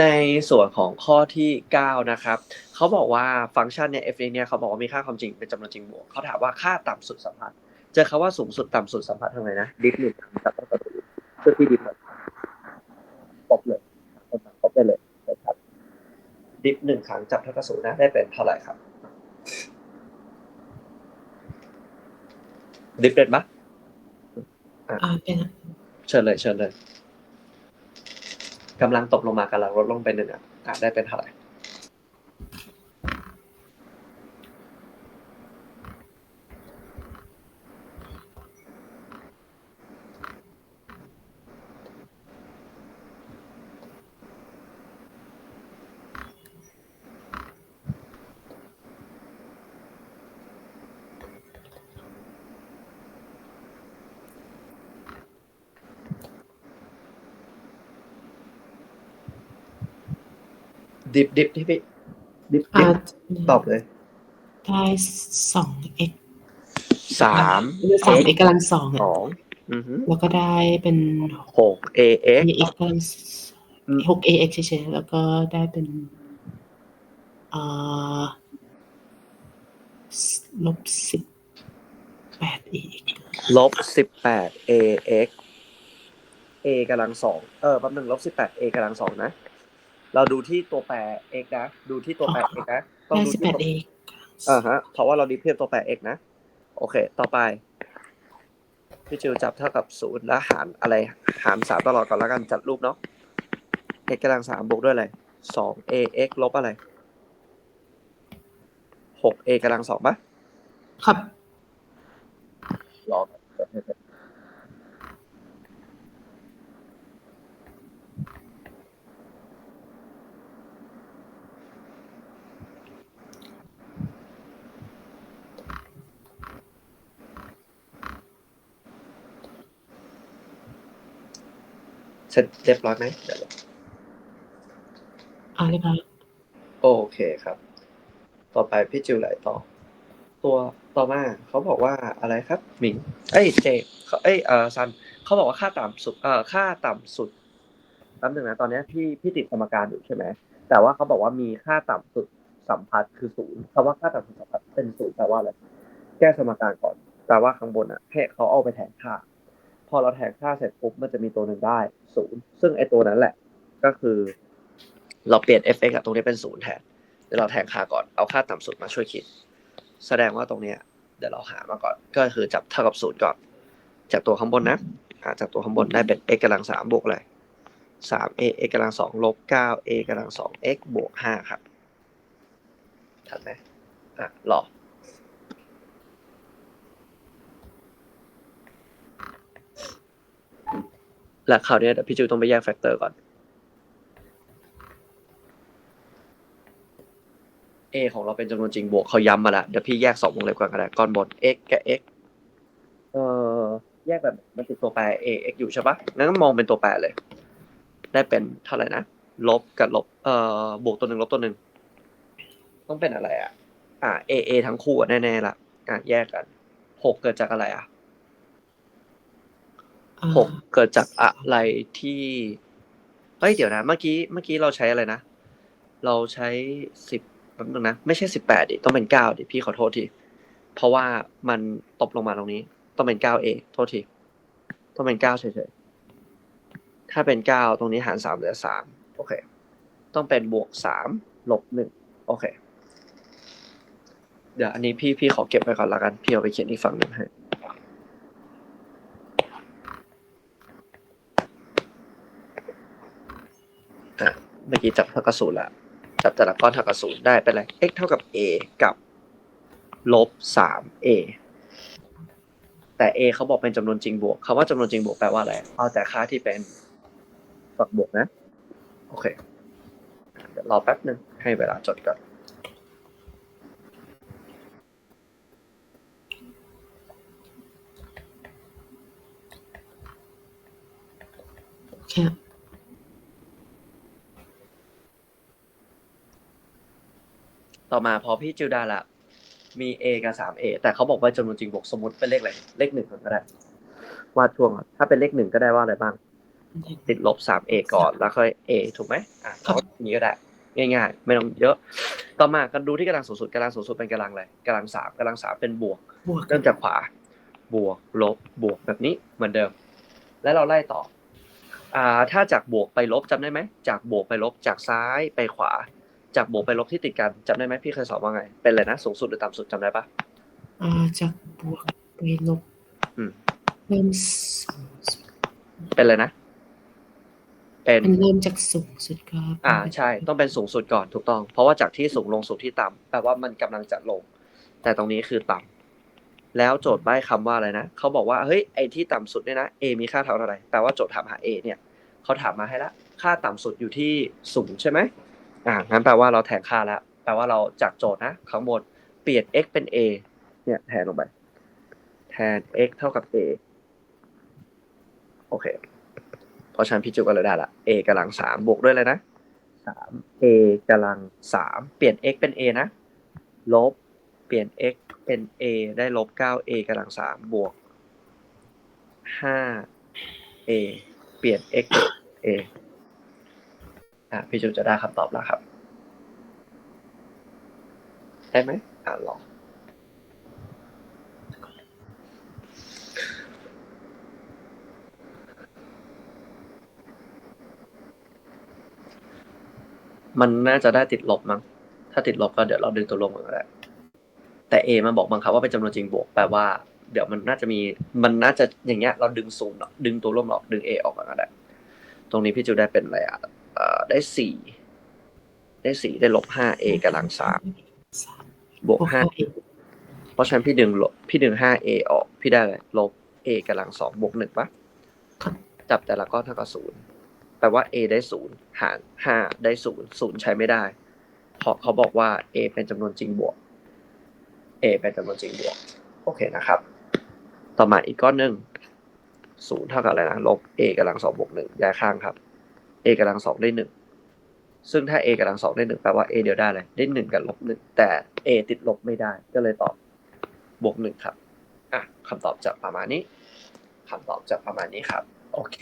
ในส่วนของข้อที่ 9 นะครับเขาบอกว่าฟังก์ชันเนี่ย f เนี่ยเขาบอกว่ามีค่าความจริงเป็นจำนวนจริงบวกเขาถามว่าค่าต่ำสุดสัมพัทธ์เจอคาว่าสูงสุดต่ำสุดสัมพัทธ์ทางไหนนะดิฟหนึ่งกับตัวประตูเพื่อที่ดิฟเลยครบเลยครบได้เลยนะครับดิฟหนึ่งครั้งจับเท่ากับศูนย์นะได้เป็นเท่าไหร่ครับ ดิฟเด็ดปะอ่าเป็นเชิญเลยเชิญเลย กำลังตกลงมากำลังลดลงไปหนึ่งอะอะได้เป็นเท่าไหร่ ดิฟดิฟดิฟดิฟดิฟอ่าตอบเลยได้สอง x สามสาม x กำลังสองสอะองอือฮึแล้วก็ได้เป็นหก ax x กำลังอืมหก ax เฉยๆแล้วก็ได้เป็นอ่าลบสิบแปด ax ลบสิบแปด ax a กำลังสองเออแป๊บหนึงลบสิบแปด a กำลังสองนะ เราดูที่ตัวแปร x นะ ดูที่ตัวแปร x นะต้องได้ดูสิบที่แปดตัว ax อ่าฮะ เพราะว่าเราดิฟเทียบตัวแปร x นะ โอเค ต่อไป พี่จิวจับเท่ากับศูนย์แล้วหารอะไร หารสามตลอดก่อนแล้วกันจัดรูปเนาะ x กำลังสามบวกด้วยอะไรสอง ax ลบอะไรหก a กำลังสองปะครับลอง ร็จเรียบร้อยไหมเดี๋ยวอ่าเรียบร้อยโอเคครับ ต่อไปพี่จิวไหลต่อ ตัวต่อมาเขาบอกว่าอะไรครับหมิงเอ้ยเจเขาเอ้ยเออซันเขาบอกว่าค่าต่ำสุดเอ่อค่าต่ำสุดแป๊บหนึงนะตอนเนี้ยพี่พี่ติดสมการอยู่ใช่ไหมแต่ว่าเขาบอกว่ามีค่าต่ำสุดสัมพัทธ์คือศูนย์คำว่าค่าต่ำสุดสัมพัทธ์เป็นศูนย์แปลว่าอะไรแก้สมการก่อนแปลว่าข้างบนอะให้เขาเอาไปแทนค่า พอเราแทนค่าเสร็จปุ๊บมันจะมีตัวหนึ่งได้ศูนย์ซึ่งไอตัวนั้นแหละ ก็คือ เราเปลี่ยน fx อะตรงนี้เป็นศูนย์แทนเดี๋ยวเราแทนค่าก่อนเอาค่าต่ำสุดมาช่วยคิด แสดงว่าตรงเนี้ยเดี๋ยวเราหามาก่อน ก็คือจับเท่ากับศูนย์ก่อน จากตัวข้างบนนะหาจากตัวข้างบนได้เป็น x กำลังสามบวกอะไรสาม a x กำลังสองลบเก้า a กำลังสอง x บวกห้าครับทันไหมอะรอ และคราวเนี้ยเดี๋ยวพี่จิวต้องไปแยกแฟกเตอร์ก่อน a ของเราเป็นจำนวนจริงบวกเขาย้ำมาล้วเดี๋ยวพี่แยกสองวงเล็บก่อนก็ได้ก้อนบน x กับ x เอ่อแยกแบบมันติดตัวแปร a x อยู่ใช่ปะงั้นก็มองเป็นตัวแปรเลย ได้เป็นเท่าไหร่นะ ลบกับลบ เอ่อบวกตัวหนึ่งลบตัวหนึ่ง ต้องเป็นอะไรอะ อ่า a a ทั้งคู่แน่ๆละอะแยกกันหกเกิดจากอะไรอะ หกเกิดจากอะไรที่เฮ้ยเดี๋ยวนะ เมื่อกี้เมื่อกี้เราใช้อะไรนะ เราใช้สิบแป๊บนึงนะ ไม่ใช่สิบแปดดิต้องเป็นเก้าดิพี่ขอโทษที เพราะว่ามันตบลงมาตรงนี้ ต้องเป็นเก้าเอโทษที ต้องเป็นเก้าเฉยๆ ถ้าเป็นเก้าตรงนี้หารสามเหลือสามโอเค ต้องเป็นบวกสามลบหนึ่งโอเค เดี๋ยวอันนี้พี่พี่ขอเก็บไว้ก่อนละกัน พี่เอาไปเขียนอีกฝั่งหนึ่งให้ อะ เมื่อกี้จับเท่ากับศูนย์ละจับแต่ละก้อนเท่ากับศูนย์ได้เป็นอะไร x เท่ากับ a กับลบสาม a แต่ a เขาบอกเป็นจำนวนจริงบวกคำว่าจำนวนจริงบวกแปลว่าอะไร เอาแต่ค่าที่เป็นฝักบวกนะ โอเค เดี๋ยวรอแป๊บหนึ่งให้เวลาจดก่อนโอเค ต่อมาพอพี่จิวได้ละมี a กับสาม a แต่เขาบอกว่าจำนวนจริงบวกสมมติเป็นเลขอะไรเลขหนึ่งก่อนก็ได้วาดช่วงก่อนถ้าเป็นเลขหนึ่งก็ได้ว่าอะไรบ้าง ติดลบสาม a ก่อนแล้วค่อย a ถูกไหมอะครับเอาอย่างนี้ก็ได้ง่ายๆ ไม่ต้องเยอะ ต่อมากันดูที่กำลังสูงสุดกำลังสูงสุดเป็นกำลังอะไรกำลังสามกำลังสามเป็นบวกบวกเริ่มจากขวา บวกลบบวกแบบนี้เหมือนเดิม แล้วเราไล่ต่ออ่าถ้าจากบวกไปลบจำได้ไหมจากบวกไปลบจากซ้ายไปขวา จากบวกไปลบที่ติดกันจำได้ไหมพี่เคยสอนว่าไง เป็นอะไรนะสูงสุดหรือต่ำสุดจำได้ปะอ่าจากบวกไปลบอืมเริ่มสูงสุดเป็นอะไรนะ เป็นมันเริ่มจากสูงสุดครับอ่าใช่ ต้องเป็นสูงสุดก่อนถูกต้อง เพราะว่าจากที่สูงลงสู่ที่ต่ำแปลว่ามันกำลังจะลง แต่ตรงนี้คือต่ำแล้วโจทย์ใบ้คำว่าอะไรนะเขาบอกว่าเฮ้ยไอ้ที่ต่ำสุดเนี่ยนะ a มีค่าเท่าเท่าไหร่แปลว่าโจทย์ถามหา a เนี่ยเขาถามมาให้ละค่าต่ำสุดอยู่ที่ศูนย์ใช่ไหม อ่างั้นแปลว่าเราแทนค่าแล้วแปลว่าเราจากโจทย์นะข้างบนเปลี่ยน x เป็น a เนี่ยแทนลงไป แทน x เท่ากับ a โอเค เพราะฉะนั้นพี่จุก็เลยได้ละ a กำลังสามบวกด้วยเลยนะสาม a กำลังสามเปลี่ยน x เป็น a นะ ลบ เปลี่ยน x เป็น a ได้ลบเก้า a กำลังสามบวกห้า a เปลี่ยน x เป็น a อะพี่จุจะได้คำตอบแล้วครับ ได้ไหมอ่าลองมันน่าจะได้ติดลบมั้ง ถ้าติดลบก็เดี๋ยวเราดึงตัวลงมาก็ได้ แต่ A มันบอกบังคับว่าเป็นจำนวนจริงบวกแปลว่า เดี๋ยวมันน่าจะมี มันน่าจะอย่างเงี้ย เราดึงศูนย์ดึงตัวร่วมออก ดึง A อออกมาก็ได้ ตรงนี้พี่จูได้เป็นอะไรอะ ได้สี่ได้สี่ได้ลบห้า A กำลังสามบวกห้าอีกเพราะฉะนั้นพี่ดึงลบพี่ดึงห้า A ออก พี่ได้เลยลบ A กำลังสองบวกหนึ่งปะครับจับแต่ละก้อนเท่ากับศูนย์แปลว่า a ได้ศูนย์หารห้าได้ศูนย์ศูนย์ใช้ไม่ได้เพราะเขาบอกว่า a เป็นจำนวนจริงบวก a เป็นจำนวนจริงบวก โอเคนะครับ ต่อมาอีกก้อนหนึ่งศูนย์เท่ากับอะไรนะลบ a กำลังสองบวกหนึ่งย้ายข้างครับ a กำลังสองได้หนึ่งซึ่งถ้า a กำลังสองได้หนึ่งแปลว่า a เดียวได้เลยได้หนึ่งกับลบหนึ่งแต่ a ติดลบไม่ได้ ก็เลยตอบบวกหนึ่งครับอะคำตอบจะประมาณนี้คำตอบจะประมาณนี้ครับ โอเค